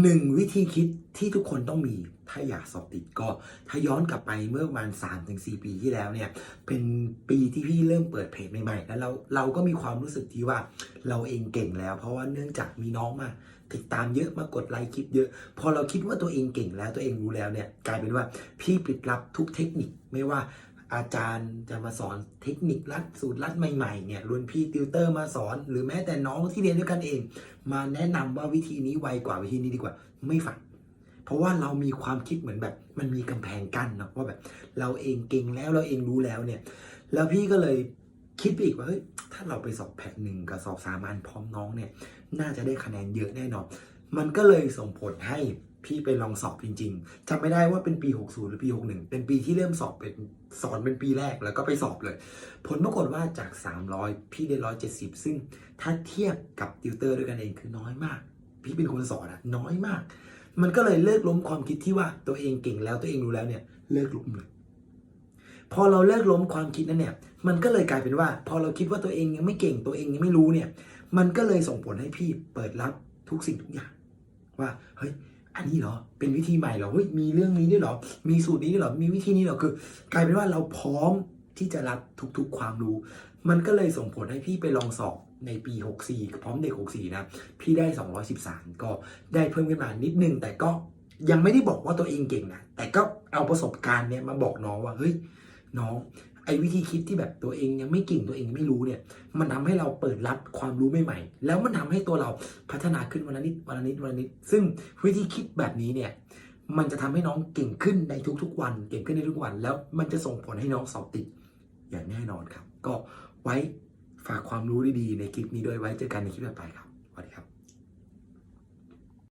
หนึ่งวิธีคิดที่ทุกคนต้องมีถ้าอยากสอบติดก็ถ้าย้อนกลับไปเมื่อประมาณ3-4 ปีที่แล้วเนี่ย เป็นปีที่พี่เริ่มเปิดเพจใหม่ๆ แล้วเราเราก็มีความรู้สึกที่ว่าเราเองเก่งแล้ว เพราะว่าเนื่องจากมีน้องมาติดตามเยอะมากดไลค์คลิปเยอะ พอเราคิดว่าตัวเองเก่งแล้วตัวเองรู้แล้วเนี่ยกลายเป็นว่าพี่ปิดรับทุกเทคนิคไม่ว่า อาจารย์จะมาสอนเทคนิคลัดสูตรลัดใหม่ๆเนี่ยรุ่นพี่ติวเตอร์มาสอน หรือแม้แต่น้องที่เรียนด้วยกันเอง มาแนะนำว่าวิธีนี้ไวกว่าวิธีนี้ดีกว่าไม่ฟังเพราะว่าเรามีความคิดเหมือนแบบ มันมีกำแพงกั้นเนาะว่าแบบ เราเองเก่งแล้วเราเองรู้แล้วเนี่ย แล้วพี่ก็เลยคิดไปอีกว่าเฮ้ยถ้าเราไปสอบแพทหนึ่งกับสอบสามัญพร้อมน้องเนี่ย น่าจะได้คะแนนเยอะแน่นอน มันก็เลยส่งผลให้ พี่ไปลองสอบจริงๆจำไม่ได้ว่าเป็นปี 60 หรือปี 61 เป็นปีที่เริ่มสอบเป็นสอนเป็นปีแรกแล้วก็ไปสอบเลย ผลปรากฏว่าจาก 300 พี่ได้ 170 ซึ่งถ้าเทียบกับติวเตอร์ด้วยกันเองคือน้อยมาก พี่เป็นคนสอนอะน้อยมาก มันก็เลยเลิกล้มความคิดที่ว่าตัวเองเก่งแล้วตัวเองรู้แล้วเนี่ยเลิกล้มเลยพอเราเลิกล้มความคิดนั้นเนี่ย มันก็เลยกลายเป็นว่า พอเราคิดว่าตัวเองยังไม่เก่งตัวเองยังไม่รู้เนี่ย มันก็เลยส่งผลให้พี่เปิดรับทุกสิ่งทุกอย่าง ว่าเฮ้ย อันนี้เหรอ เป็นวิธีใหม่เหรอเฮ้ยมีเรื่องนี้ด้วยเหรอ มีสูตรนี้ด้วยเหรอ มีวิธีนี้เหรอ คือกลายเป็นว่าเราพร้อมที่จะรับทุกๆความรู้ มันก็เลยส่งผลให้พี่ไปลองสอบในปี 64 พร้อมเด็ก 64 นะ พี่ได้ 213 ก็ได้เพิ่มขึ้นมานิดนึง แต่ก็ยังไม่ได้บอกว่าตัวเองเก่งนะ แต่ก็เอาประสบการณ์เนี่ยมาบอกน้องว่า เฮ้ย น้อง ไอ้วิธีคิดที่แบบตัวเองยังไม่เก่งตัวเองไม่รู้เนี่ย มันทำให้เราเปิดรับความรู้ใหม่ๆ แล้วมันทำให้ตัวเราพัฒนาขึ้นวันละนิดวันละนิดวันละนิด ซึ่งวิธีคิดแบบนี้เนี่ยมันจะทำให้น้องเก่งขึ้นในทุกๆวัน เก่งขึ้นในทุกวัน แล้วมันจะส่งผลให้น้องสอบติดอย่างแน่นอนครับ ก็ไว้ฝากความรู้ดีๆในคลิปนี้ด้วยไว้เจอกันในคลิปต่อไปครับสวัสดีครับ